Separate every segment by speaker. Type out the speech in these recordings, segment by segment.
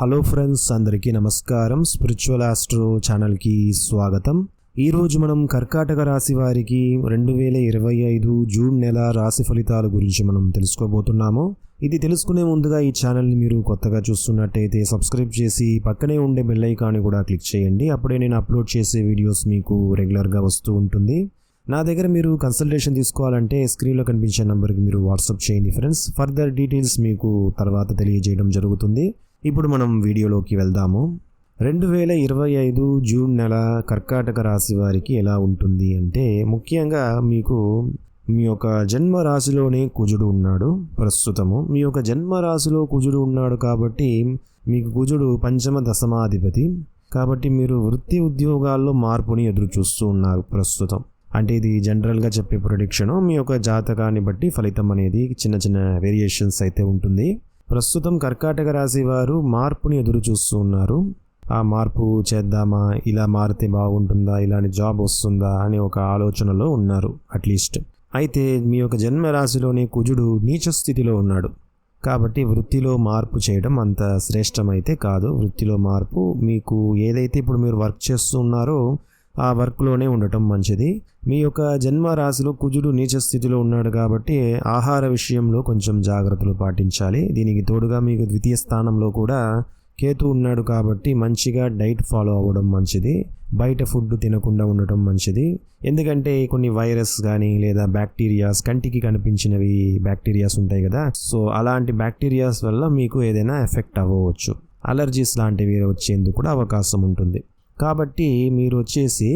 Speaker 1: Hello friends అందరికీ నమస్కారం. Spiritual astro ఛానల్కి స్వాగతం. ఈరోజు మనం కర్కాటక రాశి వారికి రెండు వేల ఇరవై ఐదు జూన్ నెల రాశి ఫలితాల గురించి మనం తెలుసుకోబోతున్నాము. ఇది తెలుసుకునే ముందుగా ఈ ఛానల్ని మీరు కొత్తగా చూస్తున్నట్టయితే సబ్స్క్రైబ్ చేసి పక్కనే ఉండే బెల్ ఐకాన్ని కూడా క్లిక్ చేయండి. అప్పుడే నేను అప్లోడ్ చేసే వీడియోస్ మీకు రెగ్యులర్గా వస్తూ ఉంటుంది. నా దగ్గర మీరు కన్సల్టేషన్ తీసుకోవాలంటే స్క్రీన్లో కనిపించే నెంబర్కి మీరు వాట్సాప్ చేయండి ఫ్రెండ్స్. ఫర్దర్ డీటెయిల్స్ మీకు తర్వాత తెలియజేయడం జరుగుతుంది. ఇప్పుడు మనం వీడియోలోకి వెళ్దాము. రెండు వేల ఇరవై ఐదు జూన్ నెల కర్కాటక రాశి వారికి ఎలా ఉంటుంది అంటే ముఖ్యంగా మీకు మీ యొక్క జన్మ రాశిలోనే కుజుడు ఉన్నాడు ప్రస్తుతము. మీ యొక్క జన్మ రాశిలో కుజుడు ఉన్నాడు కాబట్టి మీకు కుజుడు పంచమ దశమాధిపతి. కాబట్టి మీరు వృత్తి ఉద్యోగాల్లో మార్పుని ఎదురు చూస్తూ ఉన్నారు ప్రస్తుతం. అంటే ఇది జనరల్గా చెప్పే ప్రొడిక్షన్ మీ యొక్క జాతకాన్ని బట్టి ఫలితం అనేది చిన్న చిన్న వేరియేషన్స్ అయితే ఉంటుంది. ప్రస్తుతం కర్కాటక రాశి వారు మార్పుని ఎదురు చూస్తూ ఉన్నారు. ఆ మార్పు చేద్దామా? ఇలా మారితే బాగుంటుందా? ఇలాంటి జాబ్ వస్తుందా? అనే ఒక ఆలోచనలో ఉన్నారు అట్లీస్ట్. అయితే మీ యొక్క జన్మ రాశిలోని కుజుడు నీచ స్థితిలో ఉన్నాడు. కాబట్టి వృత్తిలో మార్పు చేయడం అంత శ్రేష్టమైతే కాదు. వృత్తిలో మార్పు మీకు ఏదైతే ఇప్పుడు మీరు వర్క్ చేస్తున్నారో ఆ వర్క్లోనే ఉండటం మంచిది. మీ యొక్క జన్మ రాశిలో కుజుడు నీచ స్థితిలో ఉన్నాడు కాబట్టి ఆహార విషయంలో కొంచెం జాగ్రత్తలు పాటించాలి. దీనికి తోడుగా మీకు ద్వితీయ స్థానంలో కూడా కేతు ఉన్నాడు కాబట్టి మంచిగా డైట్ ఫాలో అవ్వడం మంచిది. బయట ఫుడ్ తినకుండా ఉండటం మంచిది. ఎందుకంటే కొన్ని వైరస్ కానీ లేదా బ్యాక్టీరియాస్ కంటికి కనిపించినవి బ్యాక్టీరియాస్ ఉంటాయి కదా. సో అలాంటి బ్యాక్టీరియాస్ వల్ల మీకు ఏదైనా ఎఫెక్ట్ అవ్వవచ్చు అలర్జీస్ లాంటివి వచ్చేందుకు కూడా అవకాశం ఉంటుంది. కాబట్టి మీరు వచ్చేసి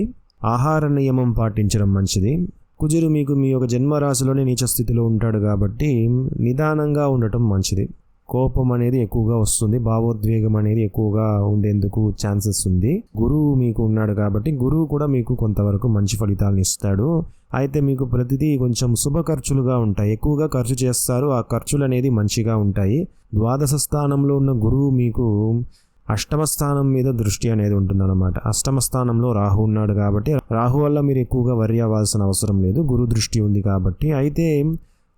Speaker 1: ఆహార నియమం పాటించడం మంచిది. కుజుడు మీకు మీ యొక్క జన్మరాశిలోనే నీచ స్థితిలో ఉంటాడు కాబట్టి నిదానంగా ఉండటం మంచిది. కోపం అనేది ఎక్కువగా వస్తుంది. భావోద్వేగం అనేది ఎక్కువగా ఉండేందుకు ఛాన్సెస్ ఉంది. గురువు మీకు ఉన్నాడు కాబట్టి గురువు కూడా మీకు కొంతవరకు మంచి ఫలితాలను ఇస్తాడు. అయితే మీకు ప్రతిదీ కొంచెం శుభ ఖర్చులుగా ఉంటాయి. ఎక్కువగా ఖర్చు చేస్తారు. ఆ ఖర్చులు అనేది మంచిగా ఉంటాయి. ద్వాదశ స్థానంలో ఉన్న గురువు మీకు అష్టమ స్థానం మీద దృష్టి అనేది ఉంటుందన్నమాట. అష్టమ స్థానంలో రాహు ఉన్నాడు కాబట్టి రాహు వల్ల మీరు ఎక్కువగా వరి అవ్వాల్సిన అవసరం లేదు. గురు దృష్టి ఉంది కాబట్టి. అయితే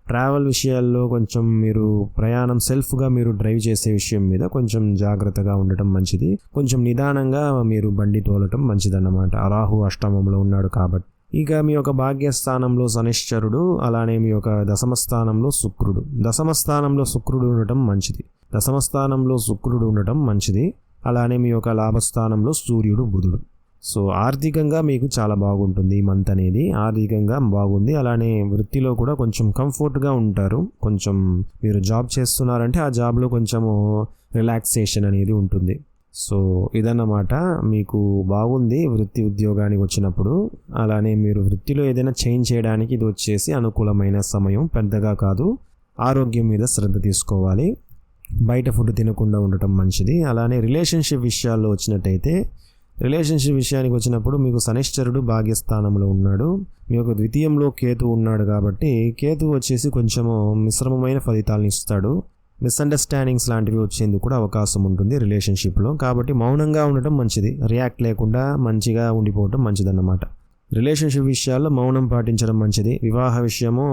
Speaker 1: ట్రావెల్ విషయాల్లో కొంచెం మీరు ప్రయాణం సెల్ఫ్గా మీరు డ్రైవ్ చేసే విషయం మీద కొంచెం జాగ్రత్తగా ఉండటం మంచిది. కొంచెం నిదానంగా మీరు బండి తోలటం మంచిదన్నమాట. రాహు అష్టమంలో ఉన్నాడు కాబట్టి. ఇక మీ యొక్క భాగ్యస్థానంలో శనిశ్చరుడు అలానే మీ యొక్క దశమ స్థానంలో శుక్రుడు. దశమ స్థానంలో శుక్రుడు ఉండటం మంచిది. దశమ స్థానంలో శుక్రుడు ఉండటం మంచిది. అలానే మీ యొక్క లాభస్థానంలో సూర్యుడు బుధుడు. సో ఆర్థికంగా మీకు చాలా బాగుంటుంది ఈ మంత్ అనేది. ఆర్థికంగా బాగుంది. అలానే వృత్తిలో కూడా కొంచెం కంఫర్ట్గా ఉంటారు. కొంచెం మీరు జాబ్ చేస్తున్నారంటే ఆ జాబ్లో కొంచెము రిలాక్సేషన్ అనేది ఉంటుంది. సో ఇదన్నమాట. మీకు బాగుంది వృత్తి ఉద్యోగానికి వచ్చినప్పుడు. అలానే మీరు వృత్తిలో ఏదైనా చేంజ్ చేయడానికి ఇది వచ్చేసి అనుకూలమైన సమయం. పెద్దగా కాదు. ఆరోగ్యం మీద శ్రద్ధ తీసుకోవాలి. బయట ఫుడ్ తినకుండా ఉండటం మంచిది. అలానే రిలేషన్షిప్ విషయాల్లో వచ్చినట్టయితే రిలేషన్షిప్ విషయానికి వచ్చినప్పుడు మీకు శనిశ్చరుడు భాగ్యస్థానంలో ఉన్నాడు. మీ యొక్క ద్వితీయంలో కేతు ఉన్నాడు కాబట్టి కేతు వచ్చేసి కొంచెము మిశ్రమమైన ఫలితాలను ఇస్తాడు. మిస్అండర్స్టాండింగ్స్ లాంటివి వచ్చేందుకు కూడా అవకాశం ఉంటుంది రిలేషన్షిప్లో. కాబట్టి మౌనంగా ఉండటం మంచిది. రియాక్ట్ లేకుండా మంచిగా ఉండిపోవటం మంచిదన్నమాట. రిలేషన్షిప్ విషయాల్లో మౌనం పాటించడం మంచిది. వివాహ విషయము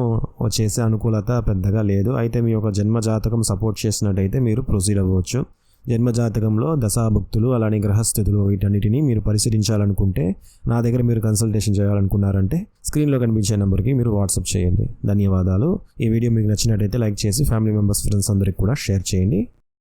Speaker 1: చేసే అనుకూలత పెద్దగా లేదు. అయితే మీ యొక్క జన్మ జాతకం సపోర్ట్ చేసినట్టయితే మీరు ప్రొసీడ్ అవ్వచ్చు. జన్మజాతకంలో దశాభుక్తులు అలానే గ్రహస్థితులు వీటన్నిటిని మీరు పరిశీలించాలనుకుంటే నా దగ్గర మీరు కన్సల్టేషన్ చేయాలనుకున్నారంటే స్క్రీన్లో కనిపించే నెంబర్కి మీరు వాట్సాప్ చేయండి. ధన్యవాదాలు. ఈ వీడియో మీకు నచ్చినట్టయితే లైక్ చేసి ఫ్యామిలీ మెంబర్స్ ఫ్రెండ్స్ అందరికి కూడా షేర్ చేయండి.